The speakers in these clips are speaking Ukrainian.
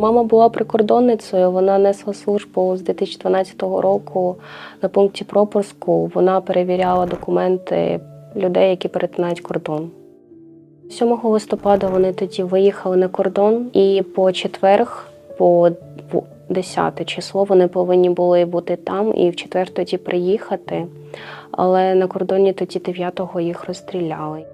Мама була прикордонницею. Вона несла службу з 2012 року на пункті пропуску. Вона перевіряла документи людей, які перетинають кордон. 7 листопада вони тоді виїхали на кордон, і по четверг, по 10 число, вони повинні були бути там і в четвер тоді приїхати. Але на кордоні тоді 9-го їх розстріляли.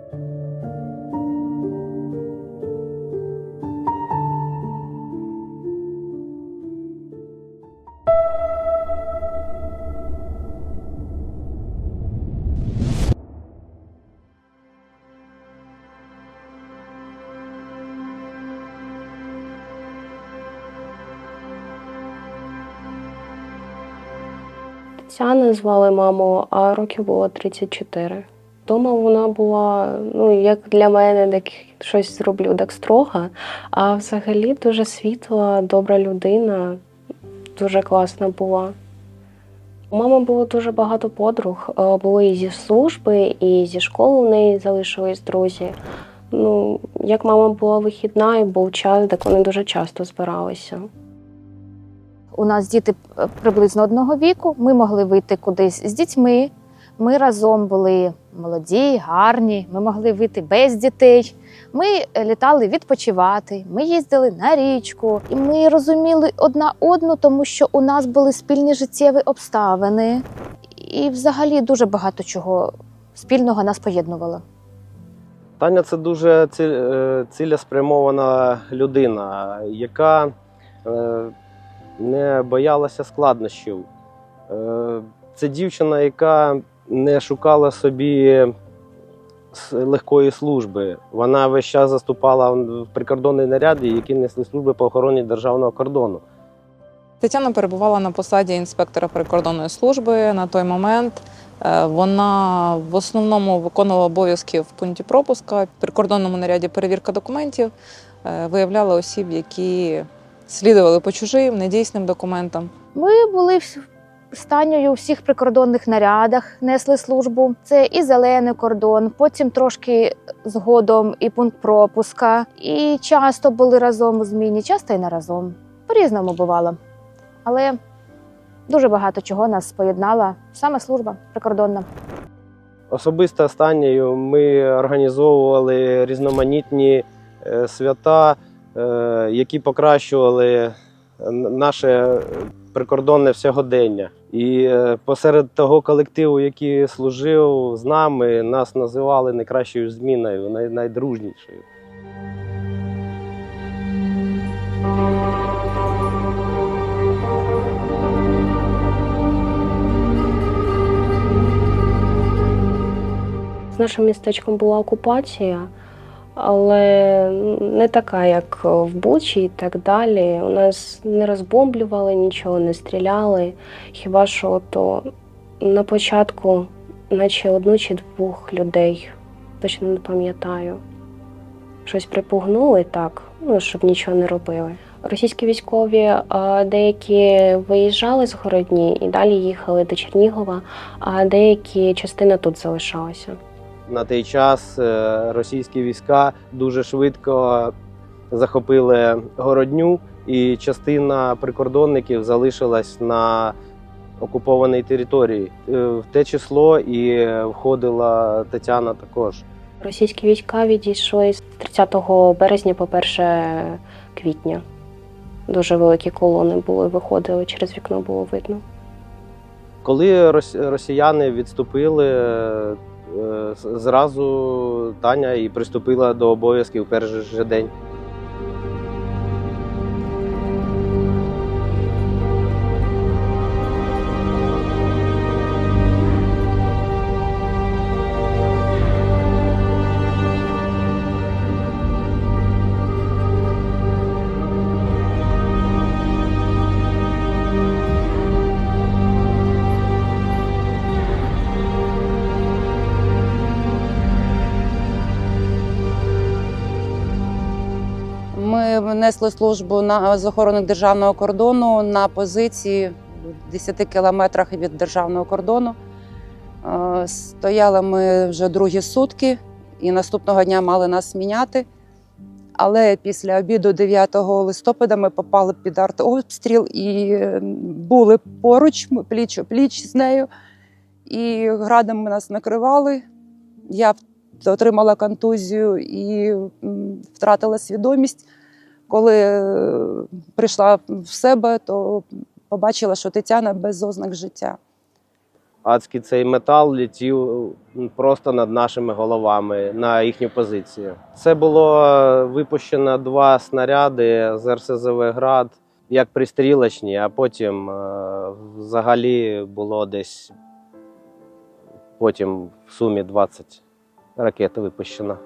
Тетяна звали маму, а років було 34. Дома вона була, ну, як для мене, так щось зроблю так строга, а взагалі дуже світла, добра людина, дуже класна була. У мами було дуже багато подруг. Е, Були і зі служби, і зі школи в неї залишились друзі. Ну, як мама була вихідна і був час, так вони дуже часто збиралися. У нас діти е, приблизно одного віку. Ми могли вийти кудись з дітьми. Ми разом були молоді, гарні. Ми могли вийти без дітей. Ми е, літали відпочивати. Ми їздили на річку, і ми розуміли одна одну, тому що у нас були спільні життєві обставини, і взагалі дуже багато чого спільного нас поєднувало. Таня це дуже е, цілеспрямована людина, яка не боялася складнощів. Е, Це дівчина, яка не шукала собі легкої служби. Вона весь час заступала в прикордонні наряди, які несли служби по охороні державного кордону. Тетяна перебувала на посаді інспектора прикордонної служби на той момент. Е, Вона в основному виконувала обов'язки в пункті пропуска, в прикордонному наряді перевірка документів, е, виявляла осіб, які слідували по чужим недійсним документам. Ми були вс- у всіх прикордонних нарядах, несли службу. Це і зелений кордон, потім трошки згодом і пункт пропуска. І часто були разом у зміні, часто і не разом. По-різному бувало. Але дуже багато чого нас поєднала саме служба прикордонна. Особисто останньою ми організовували різноманітні е, свята, які покращували е, наше прикордонне всогодення. І е, посеред того колективу, який служив з нами, нас називали найкращою зміною, найдружнішою. З нашим містечком була окупація, але не така, як в Бучі і так далі. У нас не розбомблювали нічого, не стріляли. Хіба що то на початку, наче одну чи двох людей, точно не пам'ятаю. Щось припугнули так, ну, щоб нічого не робили. Російські військові деякі виїжджали з Городні і далі їхали до Чернігова, а деякі частина тут залишалася. На той час е, російські війська дуже швидко захопили городню, і частина прикордонників залишилась на окупованій території. Е, В те число і входила Тетяна також. Російські війська відійшли з 30 березня по 1 квітня. Дуже великі колони були, виходили через вікно було видно. Коли росіяни відступили, зразу Таня і приступила до обов'язків перший же день. Несли службу на з охорони державного кордону на позиції в 10 кілометрах від державного кордону. Е, Стояли ми вже другі сутки, і наступного дня мали нас міняти. Але після обіду 9 листопада ми попали під артобстріл і е, були поруч, пліч пліч з нею. І градом нас накривали. Я отримала контузію і втратила свідомість. Коли е, прийшла в себе, то побачила, що Тетяна без ознак життя. Адський цей метал летів просто над нашими головами на їхню позицію. Це було е, випущено два снаряди з РСЗВ Град, як пристрілочні, а потім е, взагалі було десь потім в сумі 20 ракет випущено.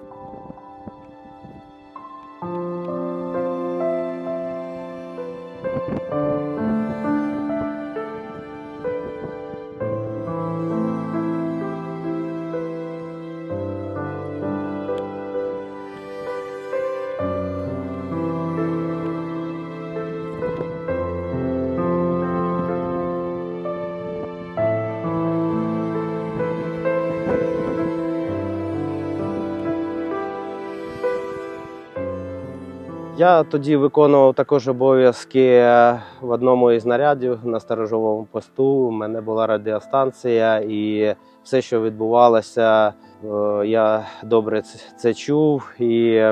Я тоді виконував також обов'язки е, в одному із нарядів на сторожовому посту. У мене була радіостанція, і все, що відбувалося, е, я добре це чув. І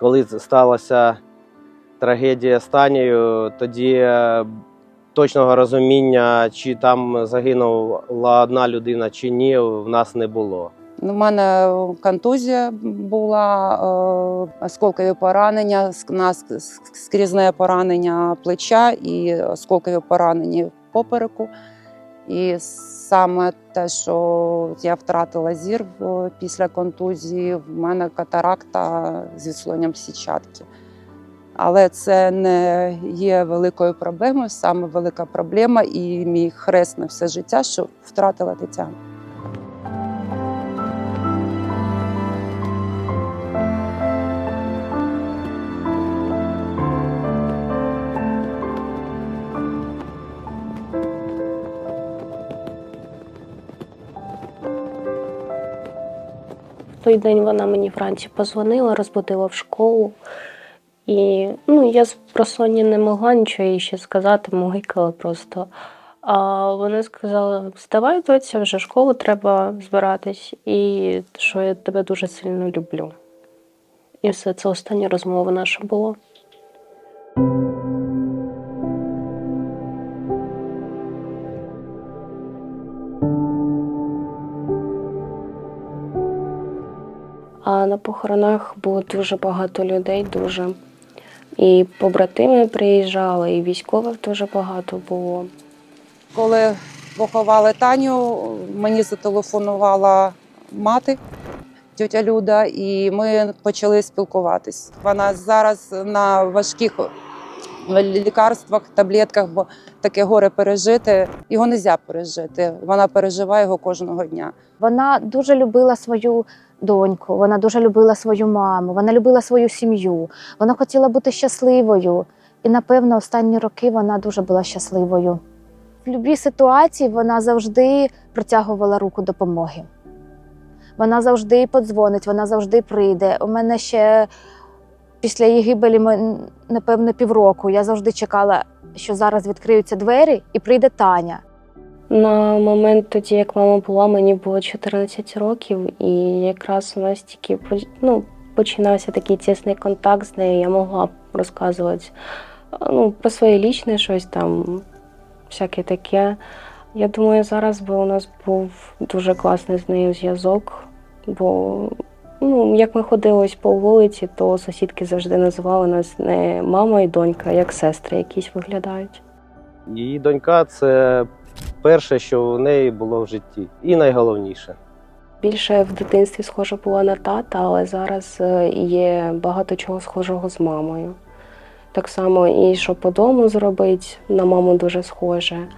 коли сталася трагедія з тоді е, точного розуміння, чи там загинула одна людина чи ні, в нас не було. У мене контузія була, е, осколкові поранення, скрізне поранення плеча і осколкові поранення попереку. І саме те, що я втратила зір в- після контузії, в мене катаракта з відслоєнням сітчатки. Але це не є великою проблемою. Саме велика проблема і мій хрест на все життя, що втратила Тетяну. Той день вона мені вранці позвонила, розбудила в школу. І ну, я з просоння не могла нічого їй ще сказати, могикала просто. А вона сказала: вставай, доця, вже школу треба збиратись, і що я тебе дуже сильно люблю. І все це остання розмова наша була. А на похоронах було дуже багато людей, дуже. І побратими приїжджали, і військових дуже багато було. Коли поховали Таню, мені зателефонувала мати, тьотя Люда, і ми почали спілкуватись. Вона зараз на важких лікарствах, таблетках, бо таке горе пережити, його не можна пережити. Вона переживає його кожного дня. Вона дуже любила свою доньку, вона дуже любила свою маму, вона любила свою сім'ю, вона хотіла бути щасливою. І, напевно, останні роки вона дуже була щасливою. В будь-якій ситуації вона завжди протягувала руку допомоги. Вона завжди подзвонить, вона завжди прийде. У мене ще після її гибелі, напевно, півроку. Я завжди чекала, що зараз відкриються двері і прийде Таня. На момент тоді, як мама була, мені було 14 років, і якраз у нас тільки ну, починався такий тісний контакт з нею. Я могла розказувати ну, про своє лічне щось там, всяке таке. Я думаю, зараз би у нас був дуже класний з нею зв'язок, бо ну, як ми ходили ось по вулиці, то сусідки завжди називали нас не мама і донька, як сестри якісь виглядають. Її донька це перше, що в неї було в житті, і найголовніше. Більше в дитинстві схожа була на тата, але зараз е, є багато чого схожого з мамою. Так само і що по дому зробити, на маму дуже схоже.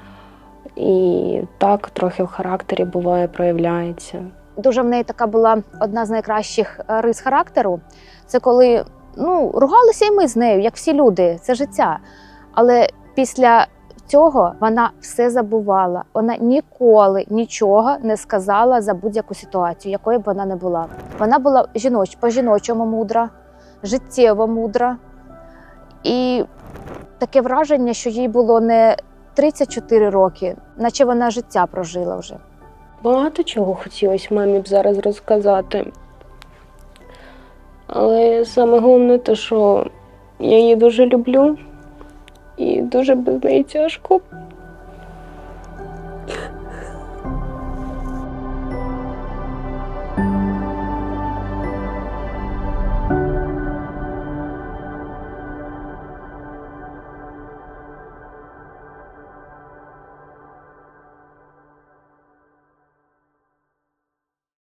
І так трохи в характері буває проявляється. дуже в неї така була одна з найкращих е, рис характеру. Це коли ну, ругалися і ми з нею, як всі люди, це життя. Але після цього вона все забувала. Вона ніколи нічого не сказала за будь-яку ситуацію, якою б вона не була. Вона була жіноч, по-жіночому мудра. життєво мудра. І таке враження, що їй було не 34 роки, наче вона життя прожила вже. Багато чого хотілося мамі б зараз розказати. Але саме головне те, що я її дуже люблю, і дуже без тяжко.